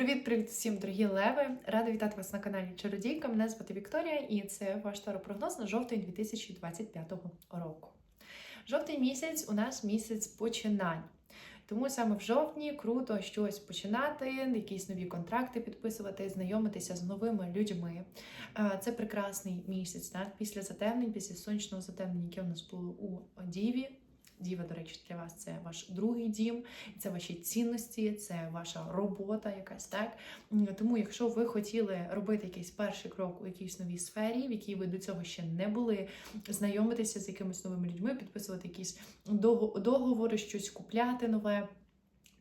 Привіт-привіт всім, дорогі леви! Рада вітати вас на каналі Чародійка. Мене звати Вікторія, і це ваш таропрогноз на жовтень 2025 року. Жовтий місяць у нас місяць починань. Тому саме в жовтні круто щось починати, якісь нові контракти підписувати, знайомитися з новими людьми. Це прекрасний місяць, так? Після затемнень, після сонячного затемнення, яке у нас було у Діві. Діва, до речі, для вас це ваш другий дім, це ваші цінності, це ваша робота, якась так. Тому, якщо ви хотіли робити якийсь перший крок у якійсь новій сфері, в якій ви до цього ще не були, знайомитися з якимись новими людьми, підписувати якісь дого- договори, щось купляти нове.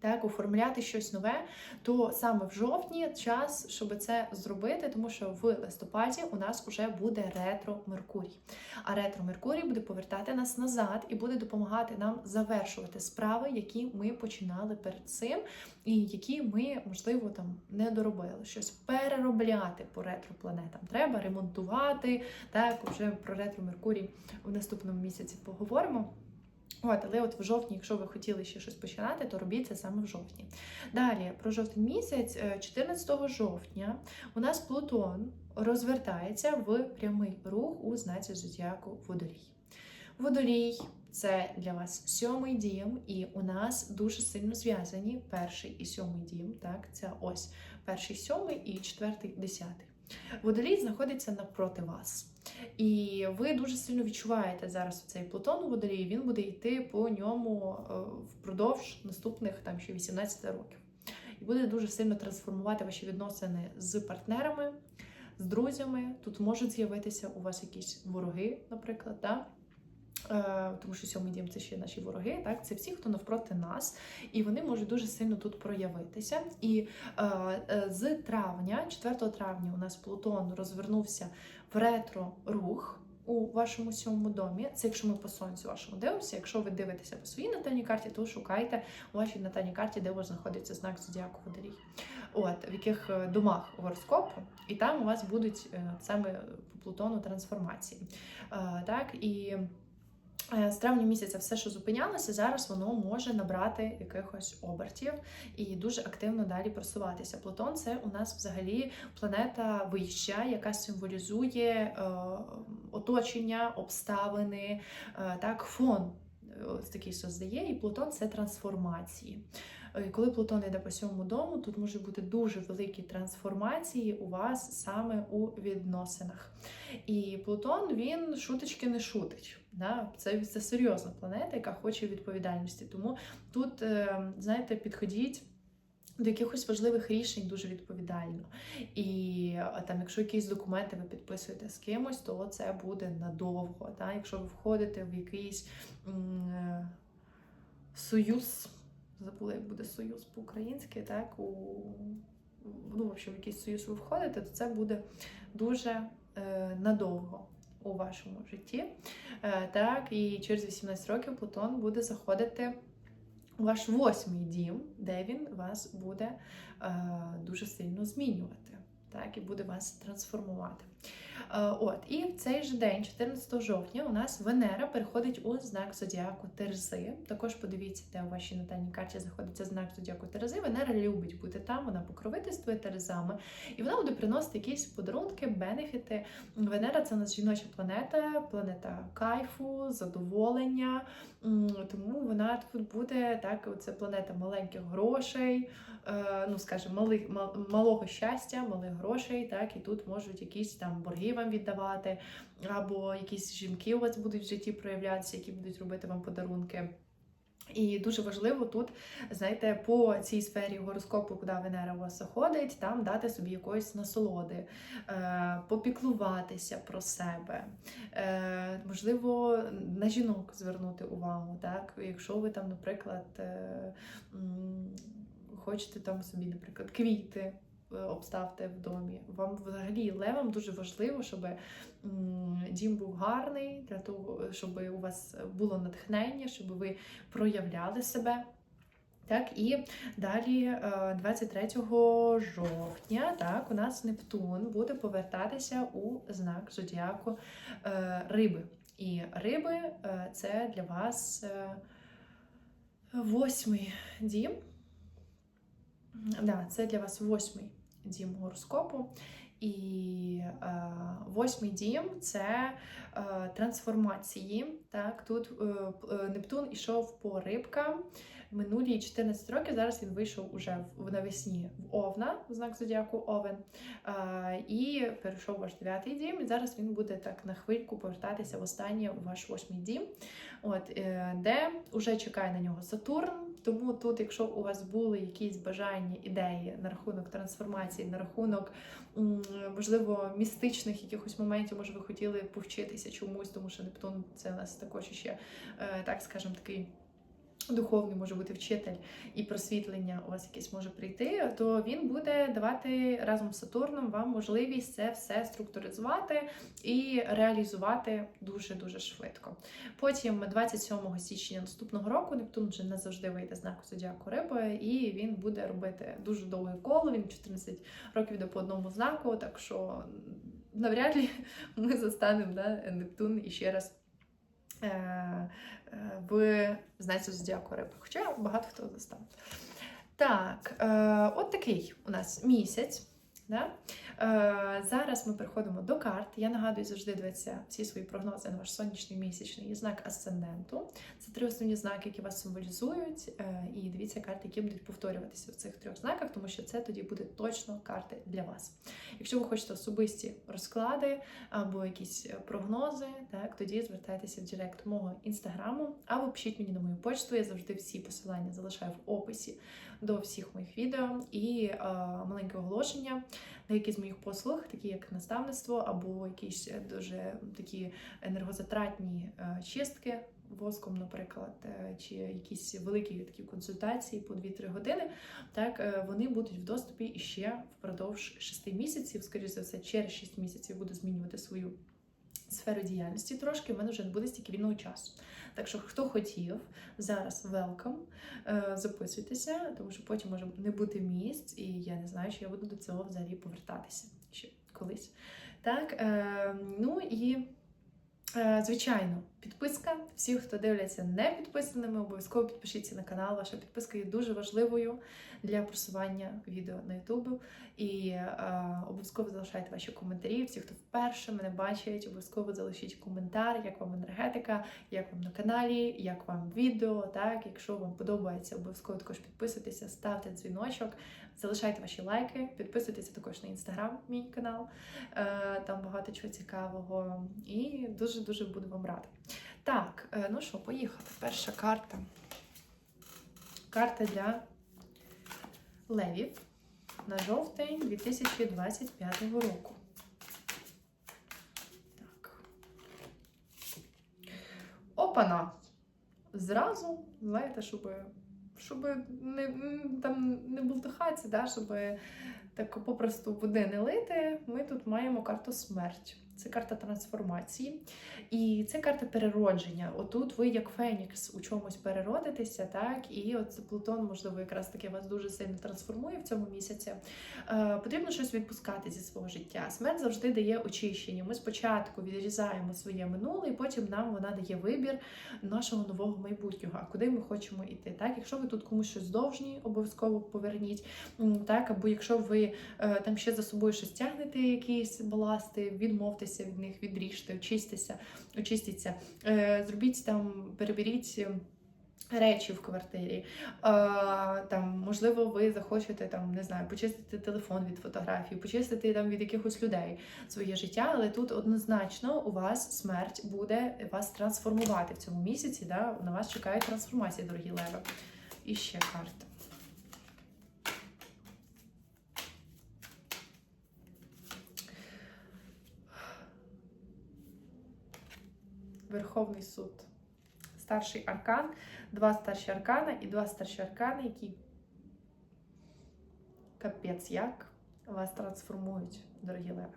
Так, оформляти щось нове, то саме в жовтні час, щоб це зробити, тому що в листопаді у нас вже буде ретро Меркурій. А ретро Меркурій буде повертати нас назад і буде допомагати нам завершувати справи, які ми починали перед цим, і які ми, можливо, там не доробили. Щось переробляти по ретро планетам. Треба ремонтувати. Так, вже про ретро Меркурій в наступному місяці поговоримо. От, але от в жовтні, якщо ви хотіли ще щось починати, то робіть це саме в жовтні. Далі, про жовтень місяць, е, 14 жовтня, у нас Плутон розвертається в прямий рух у знаці зодіаку Водолій. Водолій це для вас сьомий дім, і у нас дуже сильно зв'язані перший і сьомий дім. Так, це ось перший, сьомий і четвертий, десятий. Водолій знаходиться навпроти вас. І ви дуже сильно відчуваєте зараз цей Плутон у водолії, він буде йти по ньому е, впродовж наступних там ще 18 років. І буде дуже сильно трансформувати ваші відносини з партнерами, з друзями. Тут можуть з'явитися у вас якісь вороги, наприклад. Да? Е, Тому що сьомий дім це ще наші вороги, так це всі, хто навпроти нас, і вони можуть дуже сильно тут проявитися. І е, е, з травня, 4 травня, у нас Плутон розвернувся в ретро рух у вашому сьомому домі. Це якщо ми по сонцю вашому дивимося. Якщо ви дивитеся по своїй натальній карті, то шукайте у вашій натальній карті, де у вас знаходиться знак зодіаку водолій. От в яких домах гороскопу, і там у вас будуть саме по Плутону трансформації. Так і. Е, З травня місяця все, що зупинялося, зараз воно може набрати якихось обертів і дуже активно далі просуватися. Плутон це у нас взагалі планета вища, яка символізує е, оточення, обставини, е, так, фон е, ось такий создає, і Плутон це трансформації. Е, Коли Плутон йде по сьомому дому, тут можуть бути дуже великі трансформації у вас саме у відносинах. І Плутон він шуточки не шутить. Да? Це, це серйозна планета, яка хоче відповідальності. Тому тут, е, знаєте, підходіть. До якихось важливих рішень дуже відповідально. І там, якщо якісь документи ви підписуєте з кимось, то це буде надовго. Та? Якщо ви входите в якийсь м, е, союз, забула, як буде союз по-українськи, так, у, ну, в общем, в якийсь союз ви входите, то це буде дуже е, надовго у вашому житті. Е, так, і через 18 років Плутон буде заходити у ваш восьмий дім, де він вас буде е, дуже сильно змінювати, так, і буде вас трансформувати. Е, от, і в цей же день, 14 жовтня, у нас Венера переходить у знак зодіаку Терези. Також подивіться, де у вашій натальній карті знаходиться знак зодіаку Терези. Венера любить бути там, вона покровительствує Терезами, і вона буде приносити якісь подарунки, бенефіти. Венера це у нас жіноча планета, планета кайфу, задоволення. Тому вона тут буде так. Це планета маленьких грошей, ну скажімо, малих малого щастя, малих грошей. Так, і тут можуть якісь там борги вам віддавати, або якісь жінки у вас будуть в житті проявлятися, які будуть робити вам подарунки. І дуже важливо тут, знаєте, по цій сфері гороскопу, куди Венера у вас заходить, там дати собі якоїсь насолоди, е, попіклуватися про себе, е, можливо, на жінок звернути увагу. Так? Якщо ви там, наприклад, е, хочете там собі, наприклад, квіти. е, Обставте в домі. Вам взагалі левам дуже важливо, щоб дім був гарний, для того, щоб у вас було натхнення, щоб ви проявляли себе. Так, і далі, е, 23 жовтня, так, у нас Нептун буде повертатися у знак зодіаку е, риби. І риби е, це для вас е, восьмий дім. Да, це для вас восьмий дім гороскопу. І е, восьмий дім це е, трансформації. Так, тут е, е, Нептун ішов по рибкам минулі 14 років. Зараз він вийшов уже в навесні в Овна, в знак зодіаку Овен. Е, і перейшов ваш дев'ятий дім. І зараз він буде так на хвильку повертатися в останнє у ваш восьмий дім. От е, де вже чекає на нього Сатурн. Тому тут, якщо у вас були якісь бажання, ідеї на рахунок трансформації, на рахунок можливо містичних якихось моментів, може ви хотіли повчитися чомусь, тому що Нептун це у нас також ще, е, так скажем, такий. Духовний може бути вчитель і просвітлення у вас якесь може прийти, то він буде давати разом з Сатурном вам можливість це все структуризувати і реалізувати дуже дуже швидко. Потім, 27 січня наступного року, Нептун вже не завжди вийде знаку зодіаку риби, і він буде робити дуже довге коло. Він 14 років йде по одному знаку, так що навряд ли ми застанемо да, Нептун і ще раз. В знаці зодіаку риби. Хоча багато хто застав. Так, е, от такий у нас місяць. Да? Е, зараз ми переходимо до карт. Я нагадую завжди дивитися всі свої прогнози на ваш сонячний місячний і знак асценденту. Це три основні знаки, які вас символізують. Е, і дивіться карти, які будуть повторюватися в цих трьох знаках, тому що це тоді буде точно карти для вас. Якщо ви хочете особисті розклади або якісь прогнози, так тоді звертайтеся в Директ мого інстаграму або пишіть мені на мою почту. Я завжди всі посилання залишаю в описі до всіх моїх відео і е, маленьке оголошення. Деякі з моїх послуг, такі як наставництво, або якісь е, дуже такі енергозатратні е, чистки воском, наприклад, е, чи якісь великі такі консультації по 2-3 години, так вони будуть в доступі іще впродовж 6 місяців. Скоріше за все, через 6 місяців буду змінювати свою сферу діяльності трошки. в мене вже не буде стільки вільного часу. Так що, хто хотів, зараз е, записуйтеся, тому що потім може не бути місць, і я не знаю, чи я буду до цього взагалі повертатися ще колись. Так, е, ну і. Е, Звичайно, підписка. Всі, хто дивляться не підписаними, обов'язково підпишіться на канал. Ваша підписка є дуже важливою для просування відео на Ютубу. І е, обов'язково залишайте ваші коментарі. Всі, хто вперше мене бачить, обов'язково залишіть коментар, як вам енергетика, як вам на каналі, як вам відео. Так, якщо вам подобається, обов'язково також підписуйтеся, ставте дзвіночок, залишайте ваші лайки, підписуйтеся також на інстаграм, мій канал. Е, там багато чого цікавого. І дуже дуже буду вам рада. Так, е, ну що, поїхали. Перша карта. Карта для левів на жовтень 2025 року. Так. Опана! Зразу, знаєте, щоб, щоб не, там не бултихатися, да, щоб так попросту води не лити, ми тут маємо карту смерть. Це карта трансформації. І це карта переродження. Отут ви, як Фенікс, у чомусь переродитеся, так? І от Плутон, можливо, якраз таки вас дуже сильно трансформує в цьому місяці. Е, потрібно щось відпускати зі свого життя. Смерть завжди дає очищення. Ми спочатку відрізаємо своє минуле, і потім нам вона дає вибір нашого нового майбутнього, а куди ми хочемо йти. Так, якщо ви тут комусь щось довжні, обов'язково поверніть. Так, або якщо ви е, там ще за собою щось тягнете, якісь баласти, відмовтеся від них, відріжте, очистіться. Е, Зробіть там, переберіть. е, Речі в квартирі, а, там, можливо, ви захочете там, не знаю, почистити телефон від фотографій, почистити там від якихось людей своє життя, але тут однозначно у вас смерть буде вас трансформувати в цьому місяці. Да? На вас чекає трансформація, дорогі леви. І ще карта. Верховний суд. Старший аркан, два старші аркани і два старші аркани, які капець як вас трансформують, дорогі леви.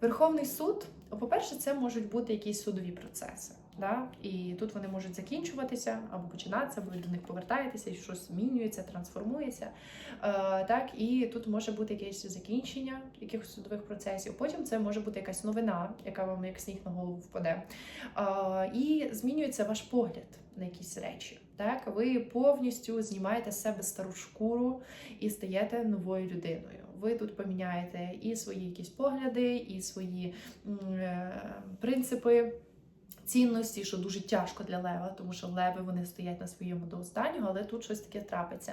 Верховний суд, по-перше, це можуть бути якісь судові процеси. Да? І тут вони можуть закінчуватися або починатися, або ви до них повертаєтеся, і щось змінюється, трансформується. Е, так, І тут може бути якесь закінчення якихось судових процесів. Потім це може бути якась новина, яка вам як сніг на голову впаде. Е, і змінюється ваш погляд на якісь речі. Так, ви повністю знімаєте з себе стару шкуру і стаєте новою людиною. Ви тут поміняєте і свої якісь погляди, і свої м, е, принципи. Цінності, що дуже тяжко для лева, тому що леви вони стоять на своєму до останнього, але тут щось таке трапиться.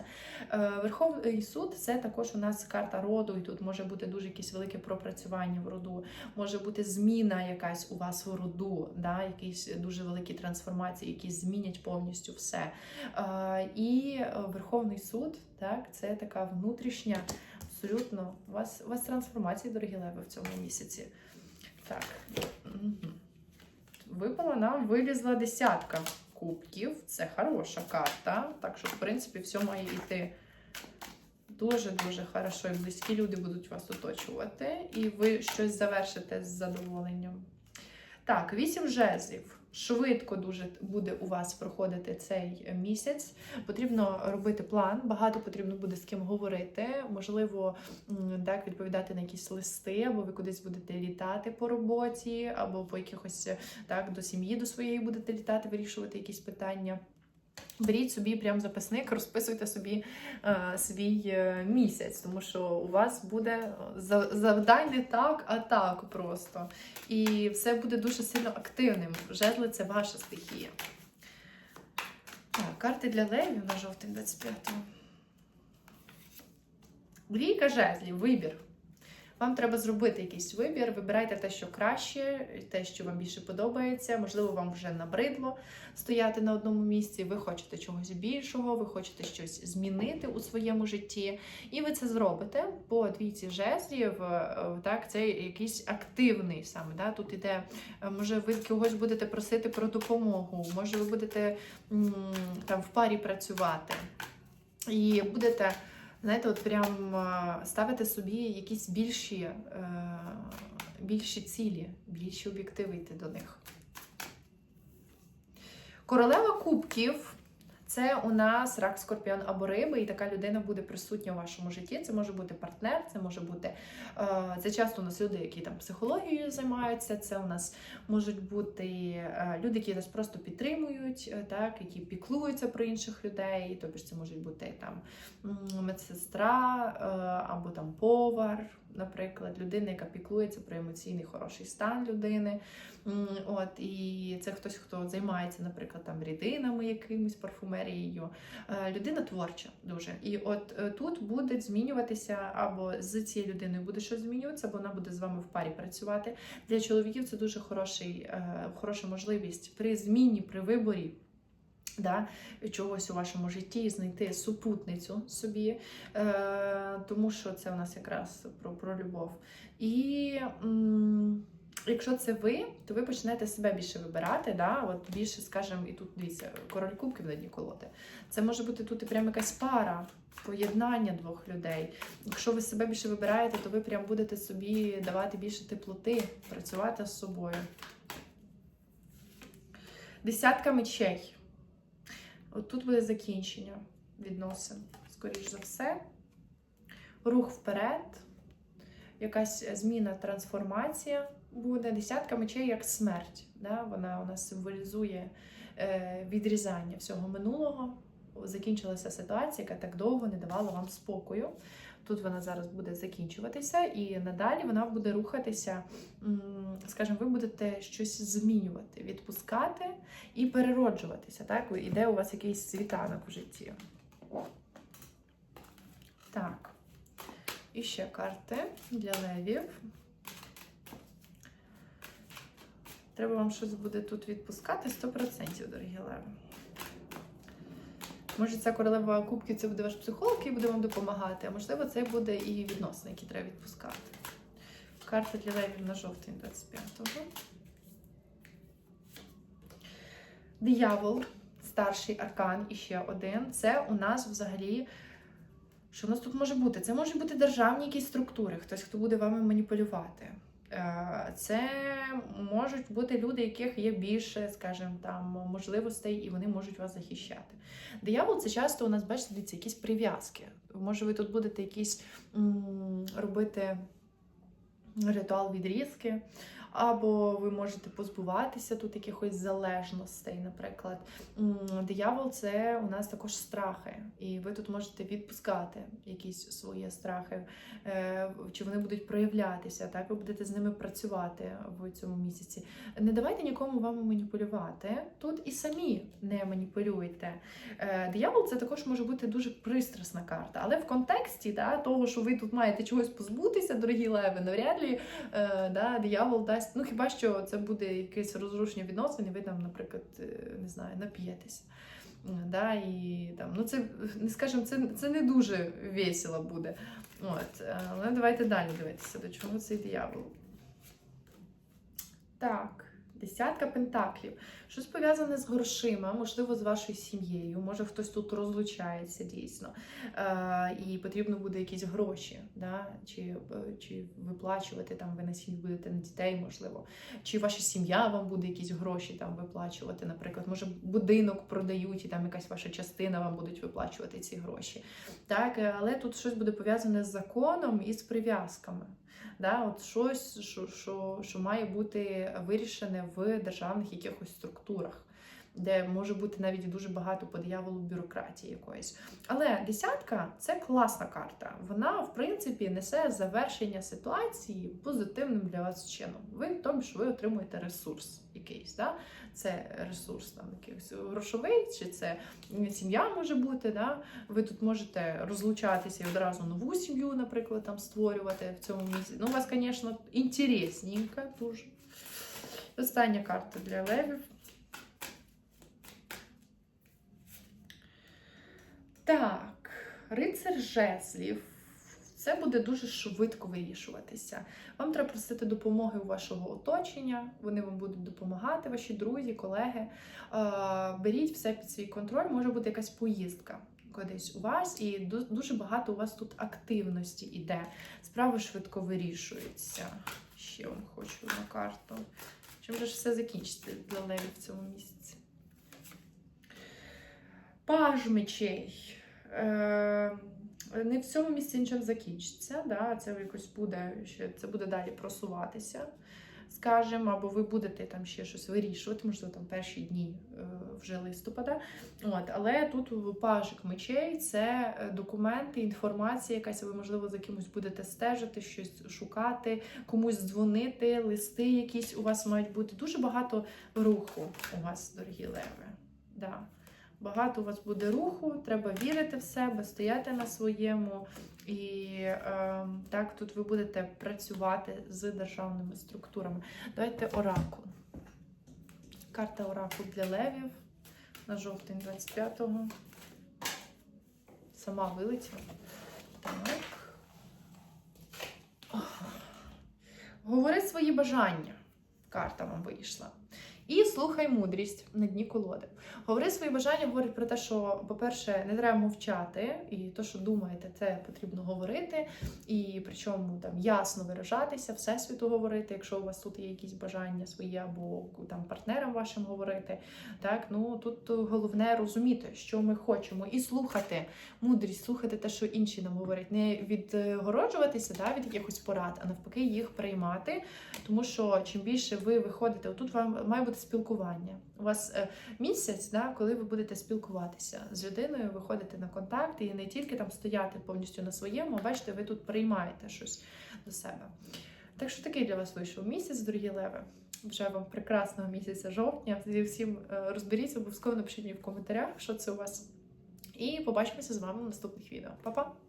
Е, Верховний суд це також у нас карта роду, і тут може бути дуже якесь велике пропрацювання в роду, може бути зміна якась у вас в роду, да, якісь дуже великі трансформації, які змінять повністю все. Е, І Верховний суд, так, це така внутрішня, абсолютно у вас, у вас трансформації, дорогі леви, в цьому місяці. Так. Випала нам, вилізла десятка кубків. Це хороша карта. Так що, в принципі, все має йти дуже-дуже хорошо. І близькі люди будуть вас оточувати, і ви щось завершите з задоволенням. Так, вісім жезлів. Швидко дуже буде у вас проходити цей місяць. Потрібно робити план, багато потрібно буде з ким говорити. Можливо, так відповідати на якісь листи, або ви кудись будете літати по роботі, або по якихось так до сім'ї до своєї будете літати, вирішувати якісь питання. Беріть собі прям записник, розписуйте собі е, свій е, місяць, тому що у вас буде за- завдань не так, а так просто. І все буде дуже сильно активним. Жезли це ваша стихія. Так, карти для левів на жовтень 25-го. Двійка жезлів, вибір. Вам треба зробити якийсь вибір, вибирайте те, що краще, те, що вам більше подобається. Можливо, вам вже набридло стояти на одному місці. Ви хочете чогось більшого, ви хочете щось змінити у своєму житті. І ви це зробите по двійці жезлів. е, Так, це якийсь активний саме. Да? Тут іде, е, може, ви когось будете просити про допомогу, може, ви будете там в парі працювати. І будете знаєте, от прям е, ставити собі якісь більші, е, більші цілі, більші об'єктиви йти до них. Королева кубків це у нас рак, скорпіон або риби, і така людина буде присутня у вашому житті. Це може бути партнер, це може бути е, це часто у нас люди, які там психологією займаються. Це у нас можуть бути е, люди, які нас просто підтримують, е, так, які піклуються про інших людей. Тобто це можуть бути там медсестра або там повар, наприклад, людина, яка піклується про емоційний хороший стан людини. От і це хтось, хто займається, наприклад, там рідинами, якимось парфумерією. Е, Людина творча дуже. І от е, тут буде змінюватися, або з цією людиною буде щось змінюватися, або вона буде з вами в парі працювати. Для чоловіків це дуже хороший, е, хороша можливість при зміні, при виборі. Да, чогось у вашому житті знайти супутницю собі, е, тому що це у нас якраз про, про любов. І м, якщо це ви, то ви почнете себе більше вибирати. Да? От більше, скажімо, і тут дивіться, король кубків на дні колоти. Це може бути тут і прям якась пара, поєднання двох людей. Якщо ви себе більше вибираєте, то ви прям будете собі давати більше теплоти, працювати з собою. Десятка мечей. От тут буде закінчення відносин, скоріш за все. Рух вперед, якась зміна, трансформація буде. Десятка мечей як смерть. Да? Вона у нас символізує е, відрізання всього минулого. Закінчилася ситуація, яка так довго не давала вам спокою. Тут вона зараз буде закінчуватися, і надалі вона буде рухатися. Скажімо, ви будете щось змінювати, відпускати і перероджуватися. Так, іде у вас якийсь світанок в житті. Так. І ще карти для левів. Треба вам щось буде тут відпускати 100%, дорогі леви. Може, ця королева кубків це буде ваш психолог, який буде вам допомагати, а можливо, це буде і відносини, які треба відпускати. Карта для левів на жовтень 25-го. Диявол, старший аркан і ще один. Це у нас взагалі. Що у нас тут може бути? Це можуть бути державні якісь структури, хтось, хто буде вами маніпулювати. Е, Це можуть бути люди, яких є більше, скажімо, там можливостей, і вони можуть вас захищати. Диявол це часто у нас, бачите, якісь прив'язки. Може, ви тут будете якісь м, робити ритуал відрізки, або ви можете позбуватися тут якихось залежностей. Наприклад, диявол це у нас також страхи, і ви тут можете відпускати якісь свої страхи, е, чи вони будуть проявлятися, так ви будете з ними працювати в цьому місяці. Не давайте нікому вам маніпулювати тут і самі не маніпулюйте. Е, Диявол це також може бути дуже пристрасна карта, але в контексті да, того, що ви тут маєте чогось позбутися, дорогі леви, навряд ли е, да, диявол дасть. Ну хіба що це буде якесь розрушення відносин, і ви там, наприклад, е, не знаю, нап'єтеся. Да, і там, ну це скажімо, це, це не дуже весело буде. От, е, але давайте далі дивитися, до чого цей диявол. Так, десятка пентаклів. Щось пов'язане з грошима, можливо, з вашою сім'єю. Може, хтось тут розлучається дійсно. Е, і потрібно буде якісь гроші, да? чи, е, чи виплачувати там ви на сім'ю будете на дітей, можливо. Чи ваша сім'я вам буде якісь гроші там виплачувати, наприклад, може будинок продають, і там якась ваша частина вам будуть виплачувати ці гроші. Так, але тут щось буде пов'язане з законом і з прив'язками. Да, от щось, що, що, що має бути вирішене в державних якихось структурах, де може бути навіть дуже багато по дияволу бюрократії якоїсь. Але десятка це класна карта. Вона, в принципі, несе завершення ситуації позитивним для вас чином. Ви тобі ж ви отримуєте ресурс якийсь. Да? Це ресурс там якийсь грошовий, чи це сім'я може бути. Да? Ви тут можете розлучатися і одразу нову сім'ю, наприклад, там створювати в цьому місці. Ну, у вас, звісно, інтересненько дуже. Остання карта для левів. Так, рицар жезлів. Це буде дуже швидко вирішуватися. Вам треба просити допомоги у вашого оточення, вони вам будуть допомагати, ваші друзі, колеги. Беріть все під свій контроль, може бути якась поїздка кудись у вас, і дуже багато у вас тут активності іде. Справи швидко вирішуються. Ще вам хочу на карту. Чим же ж все закінчиться для левів в цьому місяці? Паж мечей. Е, не в цьому місці нічим закінчиться. Да? Це якось буде ще це буде далі просуватися, скажімо, або ви будете там ще щось вирішувати, можливо, там перші дні е, вже листопада. От, але тут пажик мечей це е, документи, інформація, якась ви, можливо, за кимось будете стежити, щось шукати, комусь дзвонити, листи якісь у вас мають бути. Дуже багато руху у вас, дорогі леви. Да. Багато у вас буде руху, треба вірити в себе, стояти на своєму. І е, так тут ви будете працювати з державними структурами. Давайте оракул. Карта оракул для левів на жовтень 25-го. Сама вилетіла. Так. Говори свої бажання. Карта вам вийшла. І слухай мудрість на дні колоди. Говори свої бажання, говорить про те, що, по-перше, не треба мовчати, і те, що думаєте, це потрібно говорити, і причому там ясно виражатися, всесвіту говорити, якщо у вас тут є якісь бажання свої, або там партнерам вашим говорити. Так, ну тут головне розуміти, що ми хочемо, і слухати мудрість, слухати те, що інші нам говорять, не відгороджуватися да, від якихось порад, а навпаки, їх приймати. Тому що чим більше ви виходите, отут вам має бути спілкування. У вас е, місяць, да, коли ви будете спілкуватися з людиною, виходите на контакт і не тільки там стояти повністю на своєму, а бачите, ви тут приймаєте щось до себе. Так що такий для вас вийшов місяць, дорогі леви. Вже вам прекрасного місяця жовтня. Зі всім е, розберіться, обов'язково напишіть мені в коментарях, що це у вас. І побачимося з вами в наступних відео. Па-па!